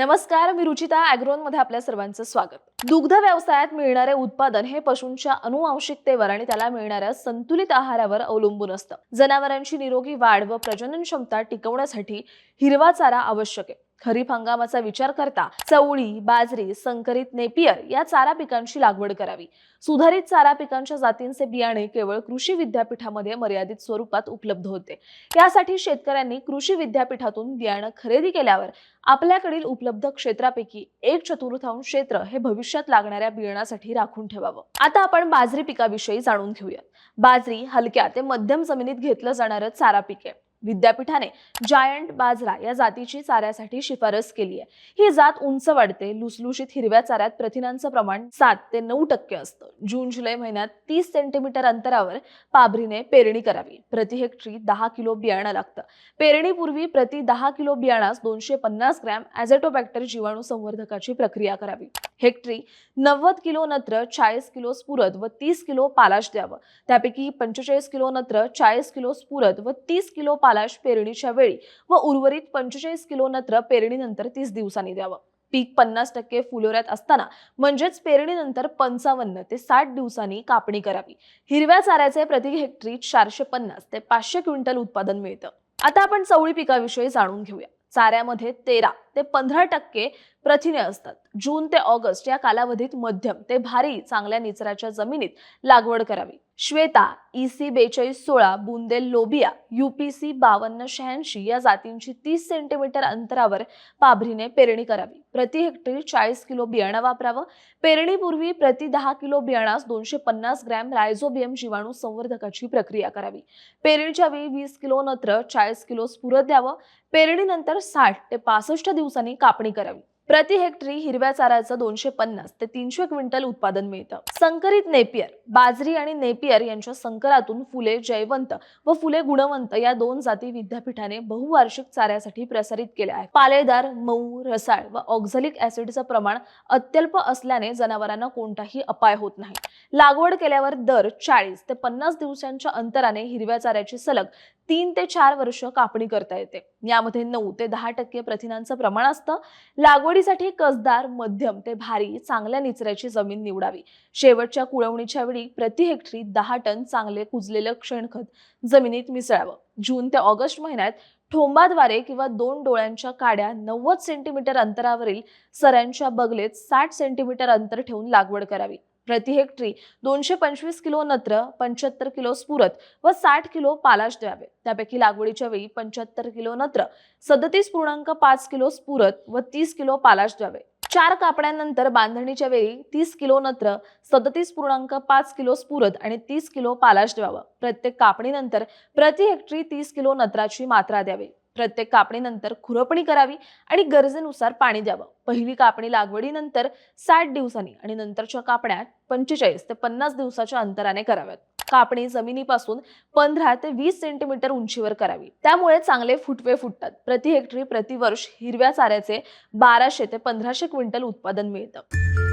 नमस्कार मी रुचिता अॅग्रोनमध्ये आपल्या सर्वांचं स्वागत. दुग्ध व्यवसायात मिळणारे उत्पादन हे पशूंच्या अनुवांशिकतेवर आणि त्याला मिळणाऱ्या संतुलित आहारावर अवलंबून असतं. जनावरांची निरोगी वाढ व प्रजनन क्षमता टिकवण्यासाठी हिरवा चारा आवश्यक आहे. खरीप हंगामाचा विचार करता चवळी बाजरी संकरित नेपियर या चारा पिकांची लागवड करावी. सुधारित चारा पिकांच्या जातींचे बियाणे केवळ कृषी विद्यापीठामध्ये मर्यादित स्वरूपात उपलब्ध होते. यासाठी शेतकऱ्यांनी कृषी विद्यापीठातून बियाणं खरेदी केल्यावर आपल्याकडील उपलब्ध क्षेत्रापैकी एक चतुर्थांश क्षेत्र हे भविष्यात लागणाऱ्या बियाणासाठी राखून ठेवावं. आता आपण बाजरी पिकाविषयी जाणून घेऊया बाजरी हलक्या ते मध्यम जमिनीत घेतलं जाणारं चारा पीक आहे. विद्यापीठाने जायंट बाजरा या जातीची चाऱ्यासाठी शिफारस केली आहे. ही जात उंच वाढते लुसलुशीत हिरव्या चाऱ्यात प्रथिनांचं प्रमाण सात ते नऊ टक्के असतं. जून जुलै महिन्यात तीस सेंटीमीटर अंतरावर पाभरीने पेरणी करावी. प्रति हेक्टरी दहा किलो बियाणं लागतं. पेरणीपूर्वी प्रति दहा किलो बियाणास दोनशे पन्नास ग्रॅम ॲझेटोबॅक्टर जीवाणू संवर्धकाची प्रक्रिया करावी. हेक्टरी नव्वद किलो नत्र चाळीस किलो स्फुरद व तीस किलो पालाश द्यावं. त्यापैकी पंचेचाळीस किलो नत्र चाळीस किलो स्फुरद व तीस किलो पालाश पेरणीच्या वेळी व उर्वरित पंचेचाळीस किलो नत्र पेरणीनंतर तीस दिवसांनी द्यावं. पीक पन्नास टक्के फुलोऱ्यात असताना म्हणजेच पेरणीनंतर पंचावन्न ते साठ दिवसांनी कापणी करावी. हिरव्या चाऱ्याचे प्रति हेक्टरी चारशे पन्नास ते पाचशे क्विंटल उत्पादन मिळतं. आता आपण चवळी पिकाविषयी जाणून घेऊया. चाऱ्यामध्ये तेरा ते पंधरा टक्के प्रथिने असतात. जून ते ऑगस्ट या कालावधीत मध्यम ते भारी चांगल्या निचराच्या जमिनीत लागवड करावी. श्वेता ई सी बेचाळीस सोळा बुंदेल लोबिया युपीसी बावन्न शहाऐंशी या जातींची तीस सेंटीमीटर अंतरावर पाभरीने पेरणी करावी. प्रति हेक्टरी चाळीस किलो बियाणं वापरावं. पेरणीपूर्वी प्रति दहा किलो बियाणास दोनशे पन्नास ग्रॅम रायझोबियम जीवाणू संवर्धकाची प्रक्रिया करावी. पेरणीच्या वेळी वीस किलो नत्र चाळीस किलो स्फुरद द्यावं. पेरणीनंतर साठ ते पासष्ट दिवसांनी कापणी करावी. प्रति हेक्टरी हिरव्या चाऱ्याचं दोनशे पन्नास ते तीनशे क्विंटल उत्पादन मिळतं. संकरित नेपियर बाजरी आणि नेपियर यांच्या संकरातून फुले जयवंत व फुले गुणवंत या दोन जाती विद्यापीठाने बहुवार्षिक चाऱ्यासाठी प्रसारित केल्या आहेत. पालेदार मऊ रसाळ व ऑक्झलिक ऍसिडचं प्रमाण अत्यल्प असल्याने जनावरांना कोणताही अपाय होत नाही. लागवड केल्यावर दर चाळीस ते पन्नास दिवसांच्या अंतराने हिरव्या चाऱ्याची सलग तीन ते चार वर्ष कापणी करता येते. यामध्ये नऊ ते दहा टक्के प्रथिनांचं प्रमाण असतं. लागवडीसाठी कसदार मध्यम ते भारी चांगल्या निचऱ्याची जमीन निवडावी. शेवटच्या कुळवणीच्या वेळी प्रति हेक्टरी दहा टन चांगले कुजलेलं शेणखत जमिनीत मिसळावं. जून ते ऑगस्ट महिन्यात ठोंबाद्वारे किंवा दोन डोळ्यांच्या काड्या नव्वद सेंटीमीटर अंतरावरील सऱ्यांच्या बगलेत साठ सेंटीमीटर अंतर ठेवून लागवड करावी. प्रति हेक्टरी दोनशे पंचवीस किलो नत्र पंच्याहत्तर किलो स्फुरत व साठ किलो पालाश द्यावे. त्यापैकी लागवडीच्या वेळी पंच्याहत्तर किलो नत्र सदतीस पूर्णांक पाच किलो स्फुरत व तीस किलो पालाश द्यावे. चार कापड्यानंतर बांधणीच्या वेळी तीस किलो नत्र सदतीस पूर्णांक पाच किलो स्फुरत आणि तीस किलो पालाश द्यावं. प्रत्येक कापणीनंतर प्रति हेक्टरी तीस किलो नत्राची मात्रा द्यावी. प्रत्येक कापणीनंतर खुरपणी करावी आणि गरजेनुसार पाणी द्यावं. पहिली कापणी लागवडीनंतर साठ दिवसांनी आणि नंतरच्या कापण्यात पंचेचाळीस ते पन्नास दिवसाच्या अंतराने कराव्यात. कापणी जमिनीपासून पंधरा ते वीस सेंटीमीटर उंचीवर करावी. त्यामुळे चांगले फुटवे फुटतात. प्रति हेक्टरी प्रतिवर्ष हिरव्या चाऱ्याचे बाराशे ते पंधराशे क्विंटल उत्पादन मिळतं.